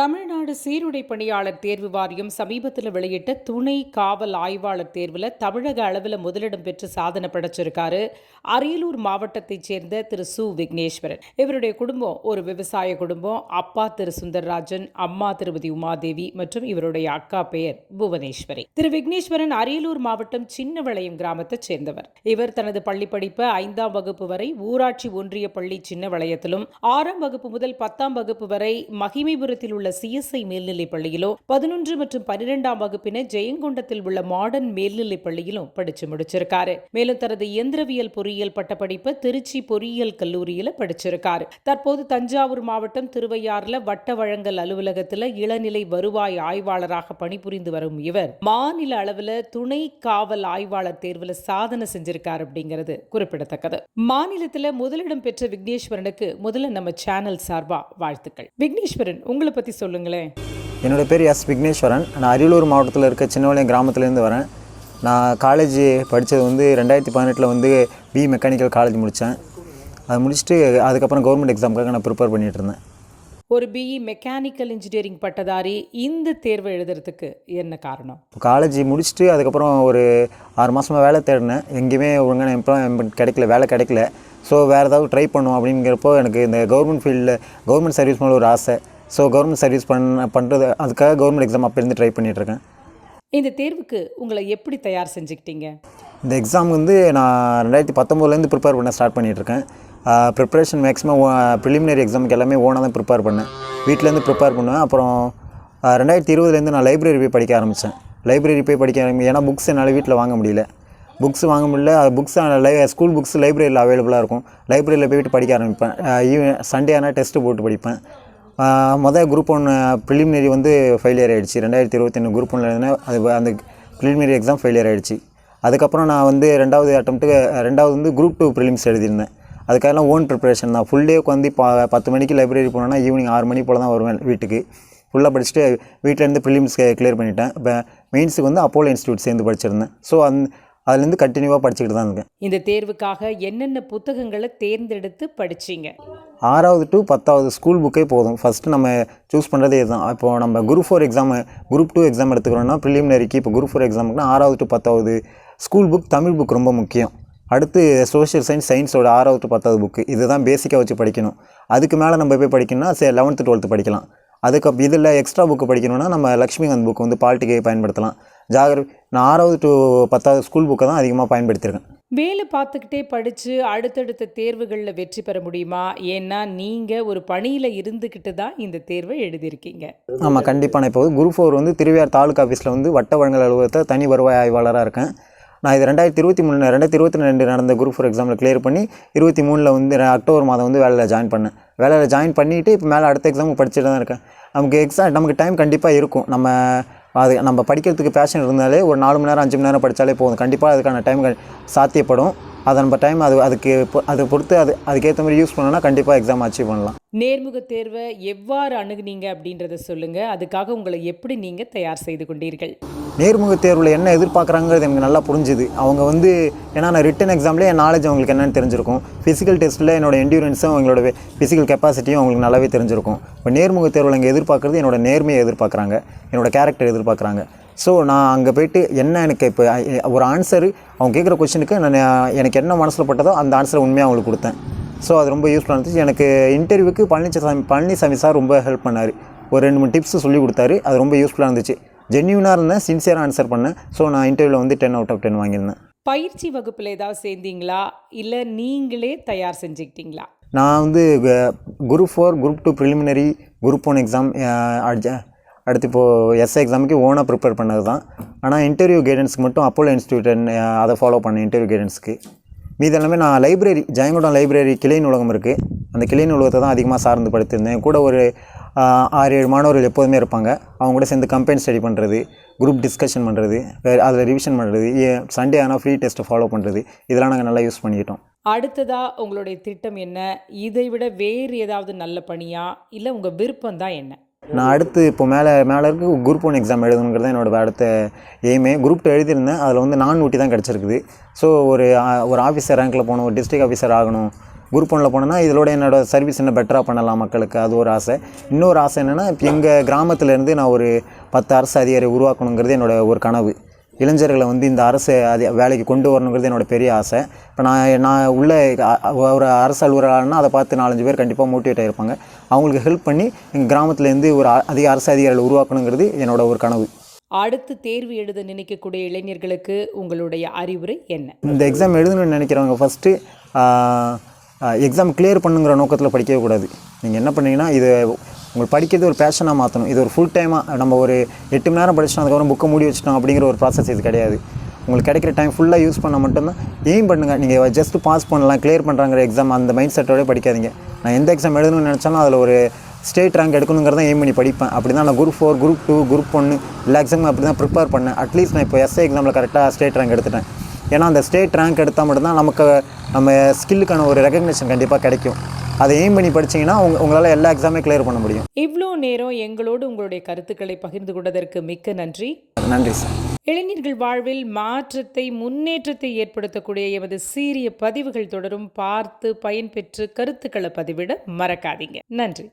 தமிழ்நாடு சீருடை பணியாளர் தேர்வு வாரியம் சமீபத்தில் வெளியிட்ட துணை காவல் ஆய்வாளர் தேர்வில் தமிழக அளவில் முதலிடம் பெற்று சாதனை படைச்சிருக்காரு அரியலூர் மாவட்டத்தைச் சேர்ந்த திரு சு. விக்னேஸ்வரன். இவருடைய குடும்பம் ஒரு விவசாய குடும்பம். அப்பா திரு. சுந்தர்ராஜன் அம்மா திருமதி உமாதேவி மற்றும் இவருடைய அக்கா பெயர் புவனேஸ்வரி. திரு. விக்னேஸ்வரன் அரியலூர் மாவட்டம் சின்னவளையம் கிராமத்தைச் சேர்ந்தவர். இவர் தனது பள்ளி படிப்பு ஐந்தாம் வகுப்பு வரை ஊராட்சி ஒன்றிய பள்ளி சின்னவளையத்திலும் ஆறாம் வகுப்பு முதல் பத்தாம் வகுப்பு வரை மகிமைபுரத்தில் உள்ள சிஎஸ்ஐ மேல்நிலைப் பள்ளியிலோ பதினொன்று மற்றும் பன்னிரெண்டாம் வகுப்பினை ஜெயங்கொண்டத்தில் உள்ள மாடர்ன் மேல்நிலைப் பள்ளியிலும் படிச்சு முடிச்சிருக்காரு. மேலும் தனது இயந்திரவியல் பொறியியல் பட்டப்படிப்பை திருச்சி பொறியியல் கல்லூரியில படிச்சிருக்காரு. தற்போது தஞ்சாவூர் மாவட்டம் திருவையாறுல வட்ட வழங்கல் அலுவலகத்துல இளநிலை வருவாய் ஆய்வாளராக பணிபுரிந்து வரும் இவர் மாநில அளவில் துணை காவல் ஆய்வாளர் தேர்வுல சாதனை செஞ்சிருக்கார் அப்படிங்கிறது குறிப்பிடத்தக்கது. மாநிலத்தில் முதலிடம் பெற்ற விக்னேஸ்வரனுக்கு முதல்ல நம்ம சேனல் சார்பா வாழ்த்துக்கள். விக்னேஸ்வரன் உங்களை பத்தி சொல்லுங்களேன். என்னோட பேர் எஸ் விக்னேஸ்வரன். நான் அரியலூர் மாவட்டத்தில் இருக்க சின்னவளையம் கிராமத்துலேருந்து வரேன். நான் காலேஜ் படித்தது வந்து ரெண்டாயிரத்தி பதினெட்டில் வந்து பி மெக்கானிக்கல் காலேஜ் முடித்தேன் அது முடிச்சுட்டு அதுக்கப்புறம் கவர்மெண்ட் எக்ஸாமுக்காக நான் ப்ரிப்பேர் பண்ணிகிட்டு இருந்தேன். ஒரு பிஇ மெக்கானிக்கல் இன்ஜினியரிங் பட்டதாரி இந்த தேர்வை எழுதுறதுக்கு என்ன காரணம்? காலேஜ் முடிச்சுட்டு அதுக்கப்புறம் ஒரு ஆறு மாதமாக வேலை தேடினேன். எங்கேயுமே ஒழுங்கான எம்ப்ளாய்மெண்ட் கிடைக்கல வேலை கிடைக்கல. ஸோ வேறு ஏதாவது ட்ரை பண்ணும் அப்படிங்கிறப்போ எனக்கு இந்த கவர்மெண்ட் ஃபீல்டில் கவர்மெண்ட் சர்வீஸ் மேலே ஒரு ஆசை. ஸோ கவர்மெண்ட் சர்வீஸ் பண்ண பண்ணுறது அதுக்காக கவர்மெண்ட் எக்ஸாம் அப்போலேருந்து ட்ரை பண்ணிகிட்ருக்கேன் இந்த தேர்வுக்கு உங்களை எப்படி தயார் செஞ்சுக்கிட்டீங்க? இந்த எக்ஸாம் வந்து நான் ரெண்டாயிரத்தி பத்தொம்போதுலேருந்து ப்ரிப்பேர் பண்ண ஸ்டார்ட் பண்ணிகிட்ருக்கேன் ப்ரிப்ரேஷன் மேக்ஸிமம் ப்ரிலிமினரி எக்ஸாமுக்கு எல்லாமே ஓனாக தான் ப்ரிப்பேர் பண்ணேன். வீட்டிலேருந்து ப்ரிப்பேர் பண்ணுவேன். அப்புறம் ரெண்டாயிரத்தி இருபதுலேருந்து நான் லைப்ரரி போய் படிக்க ஆரம்பித்தேன் லைப்ரரி போய் படிக்க ஆரம்பி ஏன்னா புக்ஸ் என்னால் வீட்டில் வாங்க முடியல. புக்ஸ் வாங்க முடியல. புக்ஸ் லை ஸ்கூல் புக்ஸ் லைப்ரரியில் அவைலபிளாக இருக்கும். லைப்ரரியில் போயிட்டு படிக்க ஆரம்பிப்பேன். ஈவன் சண்டே ஆனால் டெஸ்ட்டு போட்டு படிப்பேன். மொதல் குரூப் ஒன்று ப்ரிலிமினரி வந்து ஃபெயிலியர் ஆகிடுச்சு ரெண்டாயிரத்தி இருபத்தி ஒன்று குரூப் ஒன்றில் அது அந்த ப்ரிலிமினரி எக்ஸாம் ஃபெயிலியர் ஆகிடுச்சு அதுக்கப்புறம் நான் வந்து ரெண்டாவது அட்டம்ப்ட்டு ரெண்டாவது வந்து குரூப் டூ ப்ரிலிம்ஸ் எழுதியிருந்தேன். அதுக்காகலாம் ஓன் ப்ரிப்பரேஷன் தான். ஃபுல் டே உட்காந்து பா பத்து மணிக்கு லைப்ரரி போனேன்னா ஈவினிங் ஆறு மணி போல் தான் வருவேன் வீட்டுக்கு. ஃபுல்லாக படிச்சுட்டு வீட்டிலேருந்து ப்ரிலிம்ஸ் கிளியர் பண்ணிட்டேன். இப்போ மெயின்ஸுக்கு வந்து அப்போலோ இன்ஸ்டியூட் சேர்ந்து படிச்சிருந்தேன். ஸோ அந் அதுலேருந்து கண்டினியூவாக படிச்சுக்கிட்டு தான் இருக்கேன். இந்த தேர்வுக்காக என்னென்ன புத்தகங்களை தேர்ந்தெடுத்து படிச்சீங்க? ஆறாவது டு பத்தாவது ஸ்கூல் புக்கே போதும். ஃபஸ்ட்டு நம்ம சூஸ் பண்ணுறதே இதுதான். இப்போ நம்ம group four exam group two exam எடுத்துக்கிறோம்னா ப்ரிலிமினரிக்கு இப்போ குரூப் ஃபோர் எக்ஸாமுக்குனா ஆறாவது டு பத்தாவது ஸ்கூல் புக் தமிழ் புக் ரொம்ப முக்கியம். அடுத்து சோஷியல் சயின்ஸ் சயின்ஸோட ஆறாவது டு பத்தாவது புக்கு இதுதான் பேசிக்காக வச்சு படிக்கணும். அதுக்கு மேலே நம்ம போய் படிக்கணும்னா சரி லெவன்த்து டுவெல்த்து படிக்கலாம். அதுக்கு இதில் எக்ஸ்ட்ரா புக்கு படிக்கணும்னா நம்ம லக்ஷ்மிகாந்த் புக் வந்து பால்ட்டிக்கே பயன்படுத்தலாம். ஜாகிரபி நான் ஆறாவது டு பத்தாவது ஸ்கூல் புக்கை தான் அதிகமாக பயன்படுத்தியிருக்கேன். வேலை பார்த்துக்கிட்டே படித்து அடுத்தடுத்த தேர்வுகளில் வெற்றி பெற முடியுமா? ஏன்னா நீங்கள் ஒரு பணியில் இருந்துக்கிட்டு தான் இந்த தேர்வை எழுதியிருக்கீங்க. ஆமாம் கண்டிப்பாக நான் இப்போ குரூப் ஃபோர் வந்து திருவையார் தாலுக்கா ஆஃபீஸில் வந்து வட்ட வழங்கல் அலுவலகத்தை தனி வருவாய் ஆய்வாளராக இருக்கேன். நான் இது ரெண்டாயிரத்தி இருபத்தி மூணு ரெண்டாயிரத்தி இருபத்தி ரெண்டு நடந்த குரூப் ஃபோர் எக்ஸாமில் கிளியர் பண்ணி இருபத்தி மூணில் வந்து அக்டோபர் மாதம் வந்து வேலையில் ஜாயின் பண்ணேன். வேலையில் ஜாயின் பண்ணிவிட்டு இப்போ மேலே அடுத்த எக்ஸாமுக்கு படிச்சுட்டு தான் இருக்கேன். நமக்கு எக்ஸாம் நமக்கு டைம் கண்டிப்பாக இருக்கும். நம்ம அது நம்ம படிக்கிறதுக்கு பேஷன் இருந்தாலே ஒரு நாலு மணி நேரம் அஞ்சு மணி நேரம் படித்தாலே போதும். கண்டிப்பாக அதுக்கான டைம் சாத்தியப்படும். அதை நம்ம டைம் அது அதுக்கு அதை பொறுத்து அது அதுக்கேற்ற மாதிரி யூஸ் பண்ணோன்னா கண்டிப்பாக எக்ஸாம் அச்சீவ் பண்ணலாம். நேர்முக தேர்வை எவ்வாறு அணுகுனீங்க அப்படின்றத சொல்லுங்கள் அதுக்காக உங்களை எப்படி நீங்கள் தயார் செய்து கொண்டீர்கள்? நேர்முக தேர்வில் என்ன எதிர்பார்க்குறாங்கிறது எனக்கு நல்லா புரிஞ்சுது. அவங்க வந்து ஏன்னா நான் ரிட்டன் எக்ஸாம்லேயே என் நாலேஜ் அவங்களுக்கு என்னென்னு தெரிஞ்சிருக்கும். ஃபிசிக்கல் டெஸ்ட்டில் என்னோட என்டூரன்ஸும் அவங்களோட ஃபிசிக்கல் கெப்பாசிட்டியும் அவங்களுக்கு நல்லாவே தெரிஞ்சிருக்கும். இப்போ நேர்முக தேர்வில் இங்கே எதிர்பார்க்குறது என்னோட நேர்மையை எதிர்பார்க்குறாங்க. என்னோட கேரக்டர் எதிர்பார்க்குறாங்க. ஸோ நான் அங்கே போயிட்டு என்ன எனக்கு இப்போ ஒரு ஆன்சரு அவங்க கேட்குற கொஷனுக்கு நான் எனக்கு என்ன மனசில் பட்டதோ அந்த ஆன்சரை உண்மையாக அவங்களுக்கு கொடுத்தேன். ஸோ அது ரொம்ப யூஸ்ஃபுல்லாக இருந்துச்சு. எனக்கு இன்டர்வியூக்கு பழனிசாமி பழனிசாமி சார் ரொம்ப ஹெல்ப் பண்ணார். ஒரு ரெண்டு மூணு டிப்ஸ் சொல்லி கொடுத்தாரு. அது ரொம்ப யூஸ்ஃபுல்லாக இருந்துச்சு. ஜென்யூனாக இருந்தேன் சின்சியராக ஆன்சர் பண்ணேன். ஸோ நான் இன்டர்வியூவில் வந்து டென் அவுட் ஆஃப் டென் வாங்கியிருந்தேன். பயிற்சி வகுப்பில் ஏதாவது சேர்ந்தீங்களா? இல்லை நீங்களே தயார் செஞ்சுக்கிட்டீங்களா? நான் வந்து group four group two preliminary group one exam அடுத்து இப்போது எஸ்ஐ எக்ஸாமுக்கு ஓனாக ப்ரிப்பேர் பண்ணது தான். ஆனால் இன்டர்வியூ கைடன்ஸ்க்கு மட்டும் அப்போலோ இன்ஸ்டியூட் அதை ஃபாலோ பண்ணேன் இன்டர்வியூ கைடன்ஸ்க்கு மீது எல்லாமே நான் லைப்ரரி ஜெயங்கொண்டம் லைப்ரரி கிளை நூலகம் இருக்குது அந்த கிளை நூலகத்தை தான் அதிகமாக சார்ந்து படித்திருந்தேன். கூட ஒரு ஆறு ஏழு மாணவர்கள் எப்போதுமே இருப்பாங்க. அவங்க கூட சேர்ந்து கம்பெயின் ஸ்டடி பண்ணுறது குரூப் டிஸ்கஷன் பண்ணுறது அதில் ரிவிஷன் பண்ணுறது சண்டே ஆனால் ஃப்ரீ டெஸ்ட்டை ஃபாலோ பண்ணுறது இதெல்லாம் நாங்கள் நல்லா யூஸ் பண்ணிக்கிட்டோம். அடுத்ததா உங்களுடைய திட்டம் என்ன? இதை விட வேறு ஏதாவது நல்ல பணியா? இல்லை உங்கள் விருப்பம் தான் என்ன? நான் அடுத்து இப்போ மேலே மேலே இருக்கு குரூப் ஒன் எக்ஸாம் எழுதணுங்கிறது தான் என்னோட அடுத்த எய்மே குரூப் டூ எழுதியிருந்தேன் அதில் வந்து நான் ஊட்டி தான் கிடச்சிருக்குது. ஸோ ஒரு ஒரு ஆஃபீஸர் ரேங்க்கில் போகணும் ஒரு டிஸ்ட்ரிக்ட் ஆஃபீஸர் ஆகணும் குரூப் ஒன்றில் போனேன்னா இதோட என்னோட சர்வீஸ் இன்னும் பெட்டராக பண்ணலாம் மக்களுக்கு? அது ஒரு ஆசை. இன்னொரு ஆசை என்னென்னா இப்போ எங்கள் கிராமத்துலேருந்து நான் ஒரு பத்து அரசு அதிகாரி உருவாக்கணுங்கிறது என்னோட ஒரு கனவு. இளைஞர்களை வந்து இந்த அரசு அது வேலைக்கு கொண்டு வரணுங்கிறது என்னோட பெரிய ஆசை. இப்போ நான் நான் உள்ள ஒரு அரசு அலுவலர்னா அதை பார்த்து நாலஞ்சு பேர் கண்டிப்பாக மோட்டிவேட் ஆகிருப்பாங்க அவங்களுக்கு ஹெல்ப் பண்ணி எங்கள் கிராமத்துலேருந்து ஒரு அதிக அரசு அதிகாரிகளை உருவாக்கணுங்கிறது என்னோட ஒரு கனவு. அடுத்து தேர்வு எழுத நினைக்கக்கூடிய இளைஞர்களுக்கு உங்களுடைய அறிவுரை என்ன? இந்த எக்ஸாம் எழுதணும்னு நினைக்கிறவங்க ஃபஸ்ட்டு எக்ஸாம் கிளியர் பண்ணுங்கிற நோக்கத்தில் படிக்கவே கூடாது. நீங்கள் என்ன பண்ணீங்கன்னா இது உங்களுக்கு படிக்கிறது ஒரு பேஷனாக மாற்றணும் இது ஒரு ஃபுல் டைமாக நம்ம ஒரு எட்டு மணி நேரம் படிச்சிட்டோம் அதுக்கப்புறம் புக்கை மூடி வச்சிட்டோம் அப்படிங்கிற ஒரு ப்ராசஸ் இது கிடையாது. உங்களுக்கு கிடைக்கிற டைம் ஃபுல்லாக யூஸ் பண்ணால் மட்டும்தான் எய்ம் பண்ணுங்கள் நீங்கள் ஜஸ்ட் பாஸ் பண்ணலாம் கிளியர் பண்ணுறாங்கிற எக்ஸாம் அந்த மைண்ட் செட்டோடய படிக்காதீங்க. நான் எந்த எக்ஸாம் எழுதணும்னு நினச்சாலும் அதில் ஒரு ஸ்டேட் ரேங்க் எடுக்கணுங்கிறத எய்ம் பண்ணி படிப்பேன். அப்படி தான் நான் group four group two group ஒன்று எல்லா எக்ஸாமும் அப்படி தான் ப்ரிப்பேர் பண்ணேன் அட்லீஸ்ட் நான் இப்போ எஸ்ஏ எக்ஸாமில் கரெக்டாக ஸ்டேட் ரேங்க் எடுத்துட்டேன். ஏன்னா அந்த ஸ்டேட் ரேங்க் எடுத்தால் மட்டும்தான் நமக்கு நம்ம ஸ்கில்லுக்கான ஒரு ரெகக்னிஷன் கண்டிப்பாக கிடைக்கும். அதை எய்ம் பண்ணி படிச்சீங்கன்னா உங்க உங்களால் எல்லா எக்ஸாமே கிளியர் பண்ண முடியும். இவ்வளோ நேரம் எங்களோடு உங்களுடைய கருத்துக்களை பகிர்ந்து கொண்டதற்கு மிக்க நன்றி. நன்றி சார் இளைஞர்கள் வாழ்வில் மாற்றத்தை முன்னேற்றத்தை ஏற்படுத்தக்கூடிய எமது சீரிய பதிவுகள் தொடரும். பார்த்து பயன்பெற்று கருத்துக்களை பதிவிட மறக்காதீங்க. நன்றி.